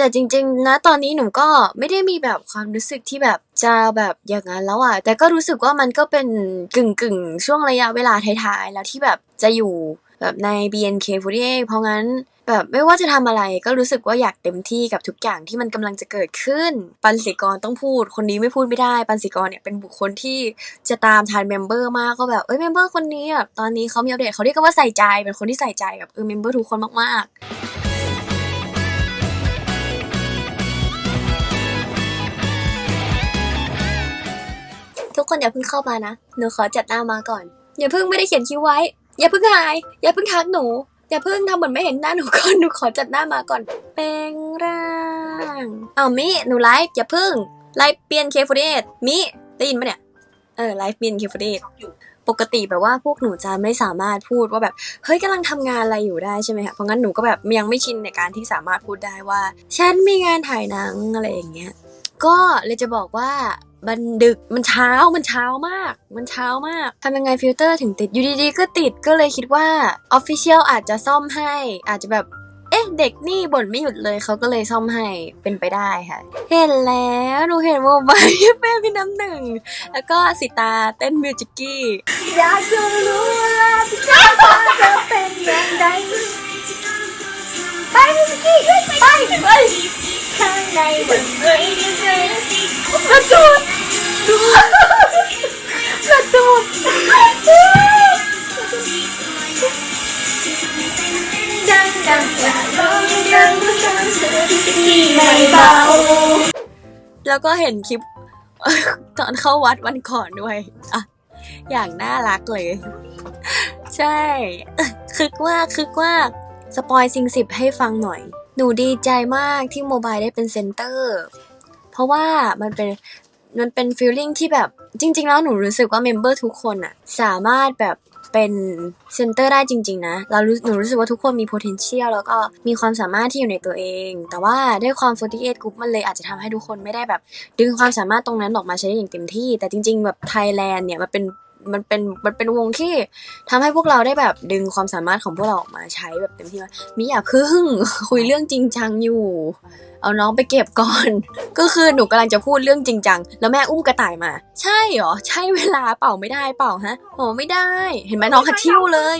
แต่จริง ๆ นะตอนนี้หนูก็ไม่ได้มีแบบความรู้สึกที่แบบจะแบบอย่างนั้นแล้วอะแต่ก็รู้สึกว่ามันก็เป็นกึ่งๆช่วงระยะเวลาท้ายๆ แล้วที่แบบจะอยู่แบบใน BNK48 เพราะงั้นแบบไม่ว่าจะทำอะไรก็รู้สึกว่าอยากเต็มที่กับทุกอย่างที่มันกำลังจะเกิดขึ้น ปันสิกรต้องพูด คนนี้ไม่พูดไม่ได้ ปันสิกรเนี่ยเป็นบุคคลที่จะตามทานเมมเบอร์มากก็แบบเอ้ยเมมเบอร์คนนี้แบบตอนนี้เขามีอัปเดตเขาเรียกกันว่าใส่ใจเป็นคนที่ใส่ใจกับเออเมมเบอร์ทุกคนมากๆ ทุกคนอย่าเพิ่งเข้ามานะ หนูขอจัดหน้ามาก่อน อย่าเพิ่งไม่ได้เขียนคิวไว้ อย่าเพิ่งหาย อย่าเพิ่งทักหนู อย่าเพิ่งทำเหมือนไม่เห็นหน้าหนูก่อน หนูขอจัดหน้ามาก่อน แปลงร่าง เอ้ามิ หนูไลฟ์อย่าเพิ่ง ไลฟ์เปลี่ยนเคฟเดตมิ ได้ยินปะเนี่ย เออ ไลฟ์เปลี่ยนเคฟเดตปกติแบบว่าพวกหนูจะไม่สามารถพูดว่าแบบ เฮ้ยกำลังทำงานอะไรอยู่ได้ใช่ไหมคะเพราะงั้นหนูก็แบบยังไม่ชินในการที่สามารถพูดได้ว่า ฉันมีงานถ่ายหนังอะไรอย่างเงี้ย ก็เลยจะบอกว่า มันดึกมันเช้ามันเช้ามาก มันเช้ามากทำยังไงฟิลเตอร์ถึงติดอยู่ดีๆก็ติดก็เลยคิดว่าออฟฟิเชียลอาจจะซ่อมให้ อาจจะแบบเอ๊ะเด็กนี่บ่นไม่หยุดเลยเขาก็เลยซ่อมให้เป็นไปได้ค่ะ เห็นแล้วหนูเห็นโมบายแม่พี่น้ำหนึ่ง แล้วก็สิตาเต้นมิวจิกกี้อยากจะรู้ว่าที่ข้าฟ้าจะเป็นอย่างไรไปมิสกี้ไปไป ข้างในวันไหนที่เธอประตูดูประตูดังดังอย่าร้องดังดังเธอที่ไม่เบาแล้วก็เห็นคลิปตอนเข้าวัดวันก่อนด้วยอะอย่างน่ารักเลย ใช่ คึกว่าคึกว่าสปอยซิงสิบให้ฟังหน่อย หนูดีใจมากที่โมบายได้เป็นเซนเตอร์ เพราะว่ามันเป็นมันเป็นฟีลลิ่งที่แบบจริง ๆ แล้วหนูรู้สึกว่าเมมเบอร์ทุกคนอะสามารถแบบเป็นเซนเตอร์ได้จริง ๆ นะ เรารู้หนูรู้สึกว่าทุกคนมี potential แล้วก็มีความสามารถที่อยู่ในตัวเอง แต่ว่าด้วยความ 48 group มันเลยอาจจะทำให้ทุกคนไม่ได้แบบ ดึงความสามารถตรงนั้นออกมาใช้ได้อย่างเต็มที่ แต่จริง ๆ แบบไทยแลนด์เนี่ยมันเป็น มันเป็นมันเป็นวงที่ทำให้พวกเราได้แบบดึงความสามารถของพวกเราออกมาใช้แบบเต็มที่มากมิอย่าพึ่งคุยเรื่องจริงจังอยู่ เอาน้องไปเก็บก่อน ก็คือหนูกำลังจะพูดเรื่องจริงจังแล้วแม่อุ้มกระต่ายมา ใช่เหรอ ใช่เวลาเปล่าไม่ได้เปล่าฮะโอ้ไม่ได้ เห็นไหมน้องคัดทิ้วเลย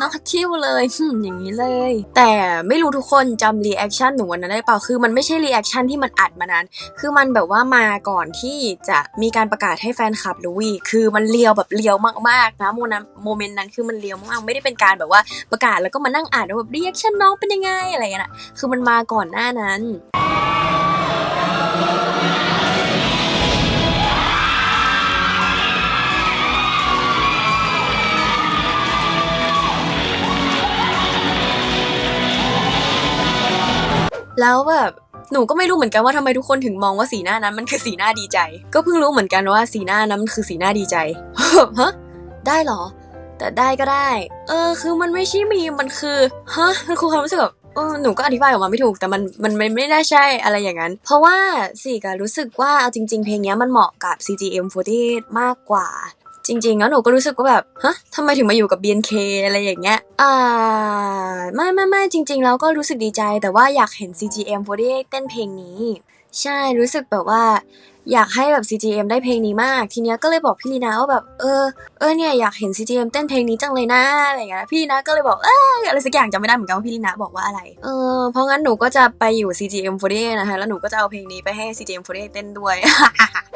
นองคัดทิ้วเลยอย่างนี้เลย แต่ไม่รู้ทุกคนจำรีแอคชั่นหนูวันนั้นได้เปล่าคือมันไม่ใช่รีแอคชั่นที่มันอัดมานานคือมันแบบว่ามาก่อนที่จะมีการประกาศให้แฟนคลับรู้อีกคือมันเลียวแบบเลียวมากๆนะโมนั้นโมเมนต์นั้นคือมันเลียวมากๆไม่ได้เป็นการแบบว่าประกาศแล้วก็มานั่งอ่านว่าแบบรีแอคชั่นน้องเป็นยังไงอะไรอย่างเงี้ยนคือมันมาก่อนหน้านั้น แล้วแบบหนูก็ไม่รู้เหมือนกันว่าทำไมทุกคนถึงมองว่าสีหน้านั้นมันคือสีหน้าดีใจ ก็เพิ่งรู้เหมือนกันว่าสีหน้านั้นมันคือสีหน้าดีใจฮะได้เหรอ แต่ได้ก็ได้ เออ คือมันไม่ใช่มีมันคือฮะมันคือความรู้สึกแบบเออหนูก็อธิบายออกมาไม่ถูกแต่มันมันไม่ไม่ได้ใช่อะไรอย่างนั้น เพราะว่าสี่ก็รู้สึกว่าเอาจริง ๆ เพลงนี้มันเหมาะกับ CGM48 มากกว่า จริงๆแล้วหนูก็รู้สึกว่าแบบฮะทำไมถึงมาอยู่กับ BNK อะไรอย่างเงี้ยอ่าไม่ไม่ไม่จริงๆแล้วก็รู้สึกดีใจ แต่ว่าอยากเห็น CGM48 เต้นเพลงนี้ ใช่รู้สึกแบบว่าอยากให้แบบ CGM ได้เพลงนี้มาก ทีเนี้ยก็เลยบอกพี่ลีนาว่าแบบ เออ เออเนี่ยอยากเห็น CGM เต้นเพลงนี้จังเลยนะอะไรอย่างเงี้ยพี่ลีนาก็เลยบอกเอออะไรสักอย่างจำไม่ได้เหมือนกันว่าพี่ลีนาบอกว่าอะไร เออเพราะงั้นหนูก็จะไปอยู่ CGM48 นะคะแล้วหนูก็จะเอาเพลงนี้ไปให้ CGM48 เต้นด้วย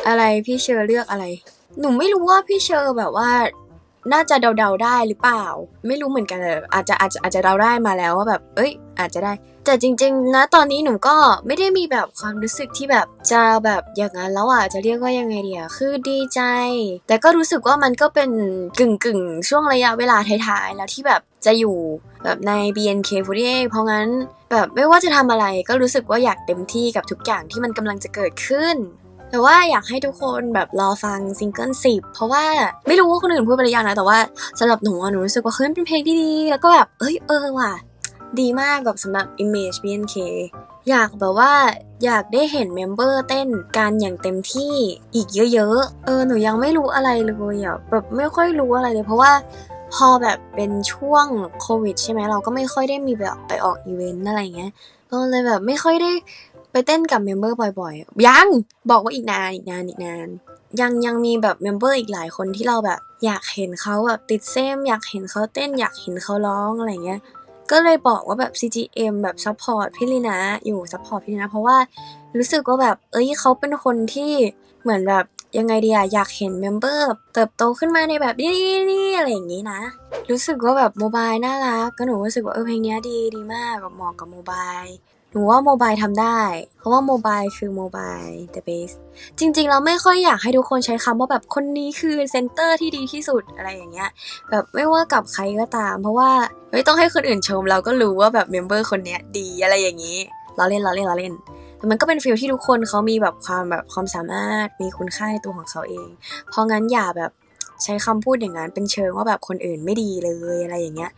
อะไรพี่เชอร์เลือกอะไร หนูไม่รู้ว่าพี่เชอร์แบบว่า น่าจะเดาๆได้หรือเปล่า ไม่รู้เหมือนกันเลยอาจจะอาจจะอาจจะเดาได้มาแล้วว่าแบบ เอ้ย อาจจะได้ แต่จริง ๆ นะตอนนี้หนูก็ไม่ได้มีแบบความรู้สึกที่แบบจะแบบอย่างนั้นแล้วอะจะเรียกว่ายังไงเดียคือดีใจ แต่ก็รู้สึกว่ามันก็เป็นกึ่งกึ่งๆช่วงระยะเวลาท้ายๆแล้วที่แบบจะอยู่แบบใน BNK48 เพราะงั้นแบบไม่ว่าจะทำอะไรก็รู้สึกว่าอยากเต็มที่กับทุกอย่างที่มันกำลังจะเกิดขึ้น แต่ว่าอยากให้ทุกคนแบบรอฟังซิงเกิลสิบเพราะว่าไม่รู้ว่าคนอื่นพูดไปหรือยังนะ แต่ว่าสำหรับหนูอะหนูรู้สึกว่าเฮ้ยเป็นเพลงที่ดี แล้วก็แบบเอ้ยเออว่ะ ดีมากแบบสำหรับ Image BNK อยากแบบว่าอยากได้เห็นเมมเบอร์เต้นกันอย่างเต็มที่อีกเยอะๆ เออหนูยังไม่รู้อะไรเลยอะแบบไม่ค่อยรู้อะไรเลย เพราะว่าพอแบบเป็นช่วงโควิดใช่ไหมเราก็ไม่ค่อยได้มีแบบไปออกอีเวนต์อะไรเงี้ยก็เลยแบบไม่ค่อยได้ ไปเต้นกับเมมเบอร์บ่อยๆ ยัง บอกว่าอีกนานอีกนานอีกนาน ยังยังมีแบบเมมเบอร์อีกหลายคนที่เราแบบ อยากเห็นเขาแบบติดเซมอยากเห็นเขาเต้นอยากเห็นเขาร้องอะไรเงี้ย ก็เลยบอกว่าแบบ CGM แบบซัพพอร์ตพี่ลีนะอยู่ซัพพอร์ตพี่ลีนะเพราะว่ารู้สึกว่าแบบเอ้ยเขาเป็นคนที่เหมือนแบบยังไงดีอะอยากเห็นเมมเบอร์เติบโตขึ้นมาในแบบนี้นี่อะไรอย่างนี้นะ รู้สึกว่าแบบโมบายน่ารักก็หนูรู้สึกว่าเออเพลงนี้ดีดีมากแบบเหมาะกับโมบาย นูว่าโมบายทำได้ เพราะว่าโมบายคือโมบาย the best จริงๆ เราไม่ค่อยอยากให้ทุกคนใช้คำว่าแบบคนนี้คือเซนเตอร์ที่ดีที่สุดอะไรอย่างเงี้ย แบบไม่ว่ากับใครก็ตาม เพราะว่าไม่ต้องให้คนอื่นชม เราก็รู้ว่าแบบเมมเบอร์คนเนี้ยดีอะไรอย่างนี้เราเล่นเราเล่นเราเล่นแต่มันก็เป็นฟีลที่ทุกคนเขามีแบบความแบบความสามารถมีคุณค่าในตัวของเขาเอง เพราะงั้นอย่าแบบใช้คำพูดอย่างนั้นเป็นเชิงว่าแบบคนอื่นไม่ดีเลยอะไรอย่างเงี้ย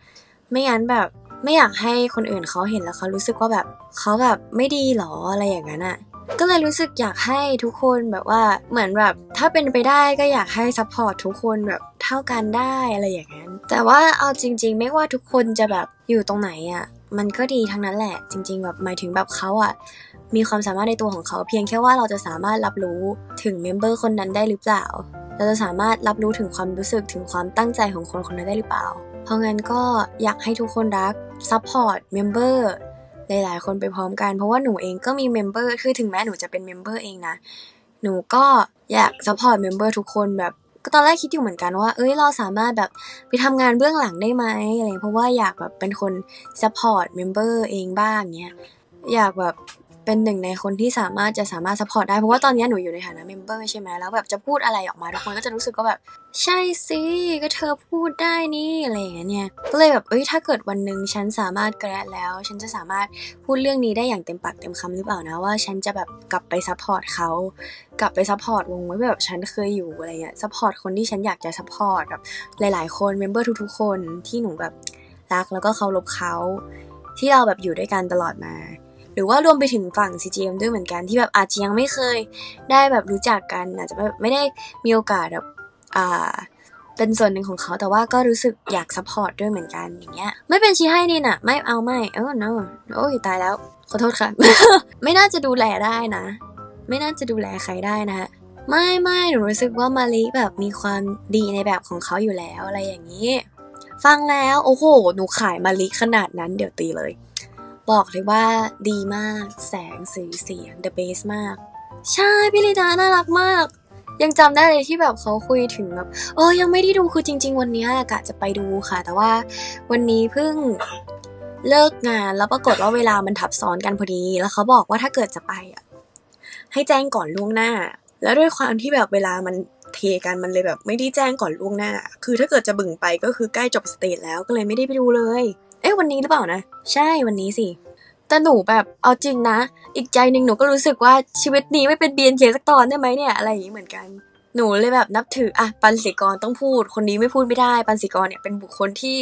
ไม่งั้นแบบ ไม่อยากให้คนอื่นเขาเห็นแล้วเขารู้สึกว่าแบบเขาแบบไม่ดีหรออะไรอย่างนั้นอะก็เลยรู้สึกอยากให้ทุกคนแบบว่าเหมือนแบบถ้าเป็นไปได้ก็อยากให้ซัพพอร์ตทุกคนแบบเท่ากันได้อะไรอย่างนั้น แต่ว่าเอาจริง ๆ ไม่ว่าทุกคนจะแบบอยู่ตรงไหนอะมันก็ดีทั้งนั้นแหละ จริง ๆ แบบหมายถึงแบบเขาอะมีความสามารถในตัวของเขา เพียงแค่ว่าเราจะสามารถรับรู้ถึงเมมเบอร์คนนั้นได้หรือเปล่า เราจะสามารถรับรู้ถึงความรู้สึกถึงความตั้งใจของคนคนนั้นได้หรือเปล่า ราะงั้นก็อยากให้ทุกคนรักซัพพอร์ตเมมเบอร์หลายๆ คนไปพร้อมกัน เพราะว่าหนูเองก็มีเมมเบอร์คือถึงแม้หนูจะเป็นเมมเบอร์เองนะ หนูก็อยากซัพพอร์ตเมมเบอร์ทุกคนแบบก็ตอนแรกคิดอยู่เหมือนกันว่า เอ้ย เราสามารถแบบไปทำงานเบื้องหลังได้ไหมอะไร เพราะว่าอยากแบบเป็นคนซัพพอร์ตเมมเบอร์เองบ้างเนี้ย อยากแบบ เป็นหนึ่งในคนที่สามารถจะสามารถซัพพอร์ตได้ เพราะว่าตอนนี้หนูอยู่ในฐานะเมมเบอร์ใช่ไหมแล้วแบบจะพูดอะไรออกมาทุกคนก็จะรู้สึกว่าแบบ ใช่สิก็เธอพูดได้นี่อะไรอย่างเงี้ยเนี่ยก็เลยแบบเอ้ยถ้าเกิดวันหนึ่งฉันสามารถแกรดแล้ว ฉันจะสามารถพูดเรื่องนี้ได้อย่างเต็มปากเต็มคำหรือเปล่านะว่าฉันจะแบบกลับไปซัพพอร์ตเขากลับไปซัพพอร์ตวงไว้แบบฉันเคยอยู่อะไรเงี้ยซัพพอร์ตคนที่ฉันอยากจะซัพพอร์ตแบบหลาย ๆ คนเมมเบอร์ทุกๆ คนที่หนูแบบรักแล้วก็เคารพเขาที่เราแบบอยู่ด้วยกันตลอดมา รือว่ารวมไปถึงฝั่ง CGM ด้วยเหมือนกันที่แบบอาจจะยังไม่เคยได้แบบรู้จักกัน อาจจะแบบไม่ได้มีโอกาสแบบอ่าเป็นส่วนหนึ่งของเขาแต่ว่าก็รู้สึกอยากซัพพอร์ตด้วยเหมือนกันอย่างเงี้ยไม่เป็นชี้ให้นี่น่ะไม่เอาไม่เออ no โอ้ยตายแล้ว ขอโทษค่ะ ไม่น่าจะดูแลได้นะ ไม่น่าจะดูแลใครได้นะฮะไม่ไม่หนูรู้สึกว่ามาลิแบบมีความดีในแบบของเขาอยู่แล้วอะไรอย่างนี้ ฟังแล้วโอ้โห หนูขายมาลิขนาดนั้นเดี๋ยวตีเลย บอกเลยว่าดีมาก แสงสีเสียง the best มาก ใช่พี่ลิดาน่ารักมาก ยังจำได้เลยที่แบบเขาคุยถึงแบบเออยังไม่ได้ดูคือจริง ๆ วันนี้กะจะไปดูค่ะ แต่ว่าวันนี้เพิ่งเลิกงานแล้วปรากฏว่าเวลามันทับซ้อนกันพอดี แล้วเขาบอกว่าถ้าเกิดจะไปอะให้แจ้งก่อนล่วงหน้า แล้วด้วยความที่แบบเวลามันเทกันมันเลยแบบไม่ได้แจ้งก่อนล่วงหน้า คือถ้าเกิดจะบึ่งไปก็คือใกล้จบสเตจแล้วก็เลยไม่ได้ไปดูเลย เอ้ยวันนี้หรือเปล่านะ ใช่วันนี้สิ แต่หนูแบบเอาจริงนะ อีกใจหนึ่งหนูก็รู้สึกว่าชีวิตนี้ไม่เป็น BNK สักตอนได้ไหมเนี่ยอะไรอย่างนี้เหมือนกัน หนูเลยแบบนับถืออะปันสิกรต้องพูด คนนี้ไม่พูดไม่ได้ ปันสิกรเนี่ยเป็นบุคคลที่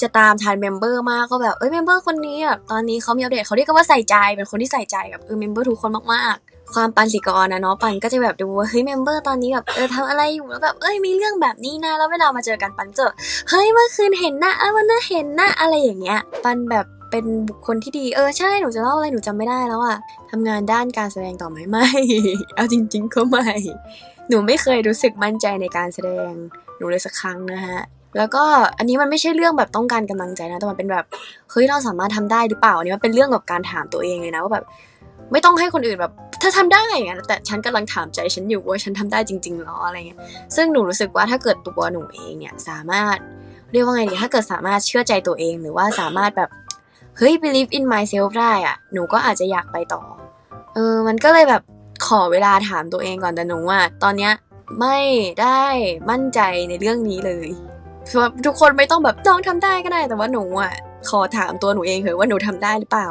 จะตามทานเมมเบอร์มากก็แบบเอ้ยเมมเบอร์คนนี้แบบตอนนี้เขามีอัปเดตเขาเรียกกันว่าใส่ใจเป็นคนที่ใส่ใจกับเออเมมเบอร์ทุกคนมากๆ ความปันสิกรนะเนาะปันก็จะแบบดูว่าเฮ้ยเมมเบอร์ตอนนี้แบบเออทำอะไรอยู่แล้วแบบเอ้ยมีเรื่องแบบนี้นะแล้วเวลามาเจอกันปันเจอเฮ้ยเมื่อคืนเห็นนะอะวันนั้นเห็นนะอะไรอย่างเงี้ย ปันแบบเป็นบุคคลที่ดีเออใช่หนูจะเล่าอะไรหนูจำไม่ได้แล้วอะทำงานด้านการแสดงต่อไหมไม่ เอาจริง ๆ ก็ไม่ หนูไม่เคยรู้สึกมั่นใจในการแสดงหนูเลยสักครั้งนะฮะแล้วก็อันนี้มันไม่ใช่เรื่องแบบต้องการกำลังใจนะแต่มันเป็นแบบเฮ้ยเราสามารถทำได้หรือเปล่าอันนี้มันเป็นเรื่องกับการถามตัวเองเลยนะว่าแบบไม่ต้องให้คนอื่นแบบ ถ้าทำได้อะแต่ฉันกำลังถามใจฉันอยู่ว่าฉันทำได้จริงๆหรออะไรเงี้ยซึ่งหนูรู้สึกว่าถ้าเกิดตัวหนูเองเนี่ยสามารถเรียกว่าไงดีถ้าเกิดสามารถเชื่อใจตัวเองหรือว่าสามารถแบบเฮ้ย believe in myself ได้อะหนูก็อาจจะอยากไปต่อ เออ มันก็เลยแบบขอเวลาถามตัวเองก่อนแต่หนูอะตอนเนี้ยไม่ได้มั่นใจในเรื่องนี้เลยทุกคนไม่ต้องแบบน้องทำได้ก็ได้ แต่ว่าหนูอะขอถามตัวหนูเองเถอะว่าหนูทำได้หรือเปล่า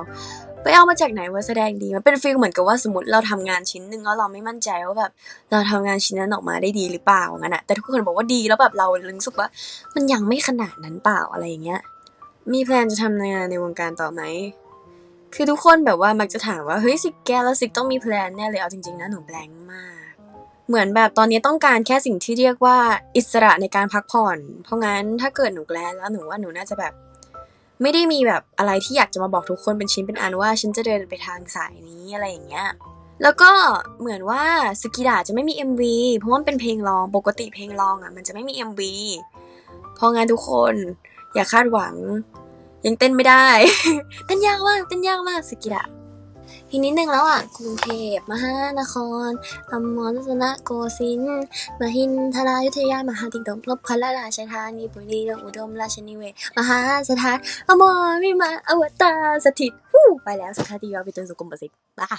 ไปเอามาจากไหนว่าแสดงดีมันเป็นฟีลเหมือนกับว่าสมมติเราทำงานชิ้นหนึ่งแล้วเราไม่มั่นใจว่าแบบเราทำงานชิ้นนั้นออกมาได้ดีหรือเปล่างั้นอะแต่ทุกคนบอกว่าดีแล้วแบบเรารู้สึกว่า มันยังไม่ขนาดนั้นเปล่าอะไรอย่างเงี้ยมีแพลนจะทำงานในวงการต่อไหมคือทุกคนแบบว่ามักจะถามว่าเฮ้ยสิแกแล้วสิต้องมีแพลนแน่เลยเอาจริงๆนะหนูแบงค์มาก เหมือนแบบตอนนี้ต้องการแค่สิ่งที่เรียกว่าอิสระในการพักผ่อน เพราะงั้นถ้าเกิดหนูแกลแล้วหนูว่าหนูน่าจะแบบ ไม่ได้มีแบบอะไรที่อยากจะมาบอกทุกคนเป็นชิ้นเป็นอันว่า ฉันจะเดินไปทางสายนี้อะไรอย่างเงี้ยแล้วก็เหมือนว่าสกิดาจะไม่มี MV เพราะว่ามันเป็นเพลงร้องปกติเพลงร้องอะมันจะไม่มี MV พองั้นทุกคนอย่าคาดหวัง ยังเต้นไม่ได้ เต้นยากมากเต้นยากมากสกิดาทีนิดนึงแล้วอะกรุงเทพมหานครอมรรัตนโกสินทร์มหินทรายุทธยามหาติดมลบพระราชธานีปุรีอุดมราชนิเวศมหาสถานอมรวิมานอวตารสถิตฮู้ไปแล้วสุดท้ายที่ยอไปจนสุกุมประสิทธิ์บ้า